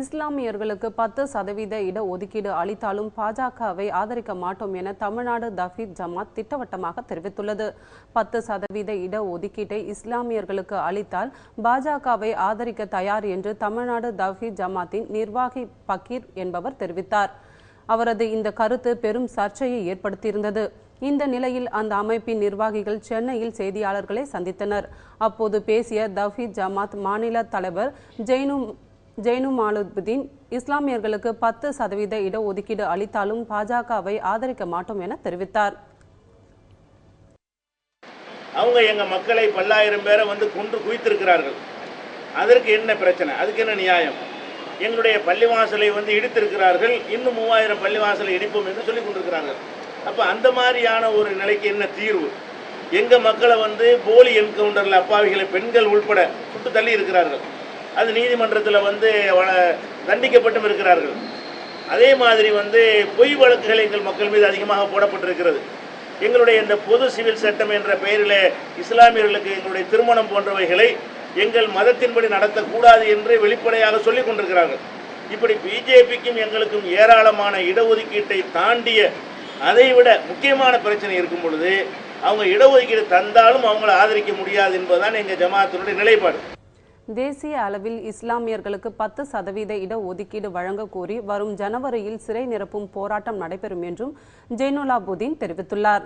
இஸ்லாமியர்களுக்கு பத்து சதவீத இட ஒதுக்கீடு அளித்தாலும் பாஜகவை ஆதரிக்க மாட்டோம் என தமிழ்நாடு தஃபீத் ஜமாத் திட்டவட்டமாக தெரிவித்துள்ளது. பத்து சதவீத இட ஒதுக்கீட்டை இஸ்லாமியர்களுக்கு அளித்தால் பாஜகவை ஆதரிக்க தயார் என்று தமிழ்நாடு தஃபீத் ஜமாத்தின் நிர்வாகி பக்கீர் என்பவர் தெரிவித்தார். அவரது இந்த கருத்து பெரும் சர்ச்சையை ஏற்படுத்தியிருந்தது. இந்த நிலையில் அந்த அமைப்பின் நிர்வாகிகள் சென்னையில் செய்தியாளர்களை சந்தித்தனர். அப்போது பேசிய தஃபீத் ஜமாத் மாநில தலைவர் ஜெய்னு ஜெய்னு மாலுபுதீன் இஸ்லாமியர்களுக்கு பத்து சதவீத இடஒதுக்கீடு அளித்தாலும் பாஜகவை ஆதரிக்க மாட்டோம் என தெரிவித்தார். அவங்க எங்க மக்களை பல்லாயிரம் பேரை வந்து கொண்டு குவித்திருக்கிறார்கள். அதற்கு என்ன பிரச்சனை? அதுக்கு என்ன நியாயம்? எங்களுடைய பள்ளிவாசலை வந்து இடித்திருக்கிறார்கள். இன்னும் மூவாயிரம் பள்ளிவாசலை இடிப்போம் என்று சொல்லிக் கொண்டிருக்கிறார்கள். அப்போ அந்த மாதிரியான ஒரு நிலைக்கு என்ன தீர்வு? எங்க மக்களை வந்து போலி என்கவுண்டரில் அப்பாவிகளை பெண்கள் உள்பட சுட்டு தள்ளி இருக்கிறார்கள். அது நீதிமன்றத்தில் வந்து வ- தண்டிக்கப்பட்டும் இருக்கிறார்கள். அதே மாதிரி வந்து பொய் வழக்குகள் எங்கள் மக்கள் மீது அதிகமாக போடப்பட்டிருக்கிறது. எங்களுடைய இந்த பொது சிவில் சட்டம் என்ற பெயரில் இஸ்லாமியர்களுக்கு எங்களுடைய திருமணம் போன்றவைகளை எங்கள் மதத்தின்படி நடத்தக்கூடாது என்று வெளிப்படையாக சொல்லிக் கொண்டிருக்கிறார்கள். இப்படி பிஜேபிக்கும் எங்களுக்கும் ஏராளமான இடஒதுக்கீட்டை தாண்டிய அதைவிட முக்கியமான பிரச்சனை இருக்கும் பொழுது அவங்க இடஒதுக்கீடு தந்தாலும் அவங்களை ஆதரிக்க முடியாது என்பதுதான் எங்கள் ஜமாத்தினுடைய நிலைப்பாடு. தேசிய அளவில் இஸ்லாமியர்களுக்கு பத்து சதவீத இட ஒதுக்கீடு வழங்க கோரி வரும் ஜனவரியில் சிறை நிரப்பும் போராட்டம் நடைபெறும் என்றும் ஜெய்னுலாபுதீன் தெரிவித்துள்ளார்.